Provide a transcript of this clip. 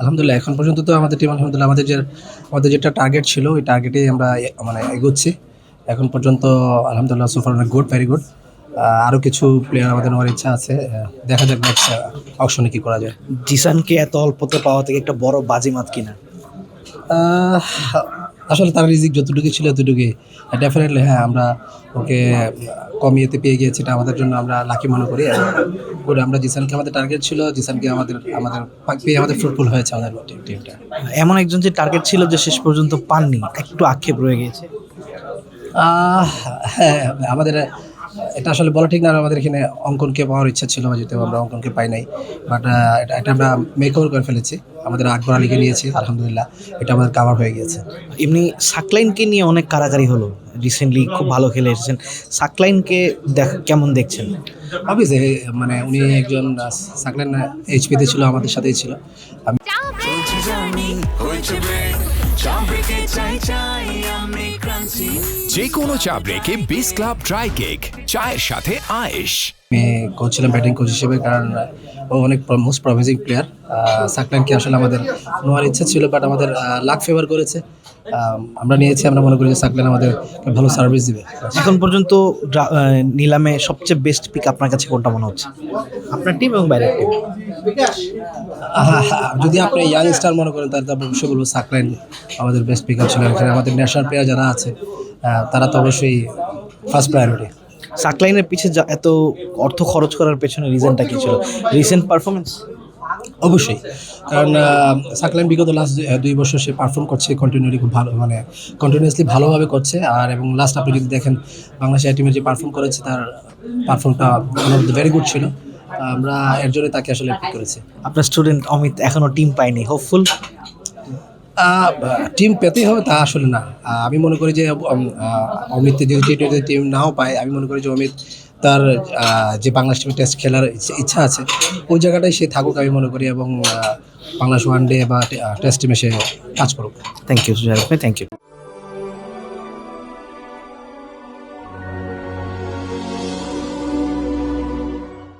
আলহামদুলিল্লাহ এখন পর্যন্ত তো আমাদের টিম আলহামদুলিল্লাহ আমাদের যে আমাদের যেটা টার্গেট ছিল ওই টার্গেটেই আমরা মানে এগোচ্ছি। এখন পর্যন্ত আলহামদুলিল্লাহ সুফার অনেক গুড ভেরি গুড আরও কিছু প্লেয়ার আমাদের নেওয়ার ইচ্ছা আছে। দেখা যাক নেক্সট অপশনে কী করা যায়। জিসানকে এত অল্পতে পাওয়া থেকে একটা বড় বাজিমাত কিনা? আসলে তার রিজিক যতটুকু ছিল ততটুকু ডেফিনেটলি হ্যাঁ আমরা ওকে কমিয়েতে পেয়ে গিয়েছি এটা আমাদের জন্য আমরা লাকি মনে করি। good, আমরা জিসানকে আমাদের টার্গেট ছিল জিসানকে আমাদের আমাদের পেয়ে আমাদের ফ্রুটফুল হয়েছে আমাদের টিমটা এমন একজন যে টার্গেট ছিল যে শেষ পর্যন্ত পাননি একটু আক্ষেপ রয়ে গিয়েছে। হ্যাঁ আমাদের এটা আসলে বলা ঠিক না আমাদের এখানে অঙ্কনকে পাওয়ার ইচ্ছা ছিল যেহেতু আমরা অঙ্কনকে পাই নাই। বাট এটা আমরা মেক ওভার করে ফেলেছি। আমাদের আকবর আলীকে নিয়েছি আলহামদুলিল্লাহ এটা আমাদের কাভার হয়ে গিয়েছে। এমনি সাকলাইনকে নিয়ে অনেক কারাকারি হলো। রিসেন্টলি খুব ভালো খেলে এসেছেন। সাকলাইনকে দেখ কেমন দেখছেন? অবভিয়াসলি মানে উনি একজন সাকলেন এইচপিতে ছিল আমাদের সাথেই ছিল। আমি যে কোনো চা ব্রেকে বিস ক্লাব ড্রাই কেক চায়ের সাথে আয়েশ। কোচ ছিলাম ব্যাটিং কোচ হিসেবে কারণ ও অনেক মোস্ট প্রমিজিং প্লেয়ার সাকলেনকে আসলে আমাদের নেওয়ার ইচ্ছা ছিল বাট আমাদের লাক ফেভার করেছে। আমরা নিয়েছি আমরা মনে করি যে সাকলেন আমাদের ভালো সার্ভিস দিবে। এখন পর্যন্ত নিলামে সবচেয়ে বেস্ট পিক আপনার কাছে কোনটা মনে হচ্ছে? আপনার টিম এবং বাইরের টিম যদি আপনি ইয়াং স্টার মনে করেন তাহলে তো অবশ্যই বলব সাকলাইন আমাদের বেস্ট পিক আপ ছিল। এখানে আমাদের ন্যাশনাল প্লেয়ার যারা আছে তারা তো অবশ্যই ফার্স্ট প্রায়োরিটি সাকলাইনের পিছে যা- এত অর্থ খরচ করার পেছনে রিজনটা কি ছিল? রিসেন্ট পারফরমেন্স অবশ্যই। কারণ সাকলাইন বিগত লাস্ট দুই বছর সে পারফর্ম করছে কন্টিনিউলি খুব ভালো মানে কন্টিনিউয়াসলি ভালোভাবে করছে। আর এবং লাস্ট আপনি যদি দেখেন বাংলাদেশ টিমে যে পারফর্ম করেছে তার পারফর্মটা ভেরি গুড ছিল। আমরা এর জন্য তাকে আসলে করেছি। আপনার স্টুডেন্ট অমিত এখনও টিম পায়নি। হোপফুল টিম পেতেই হবে তা আসলে না। আমি মনে করি যে অমিত যদি টিম নাও পায়, আমি মনে করি যে অমিত তার যে বাংলাদেশ টিমে টেস্ট খেলার ইচ্ছা- আছে, ওই জায়গাটাই সে থাকুক আমি মনে করি এবং বাংলাদেশ ওয়ান ডে বা টেস্ট টিমে সে কাজ করুক। Thank you thank you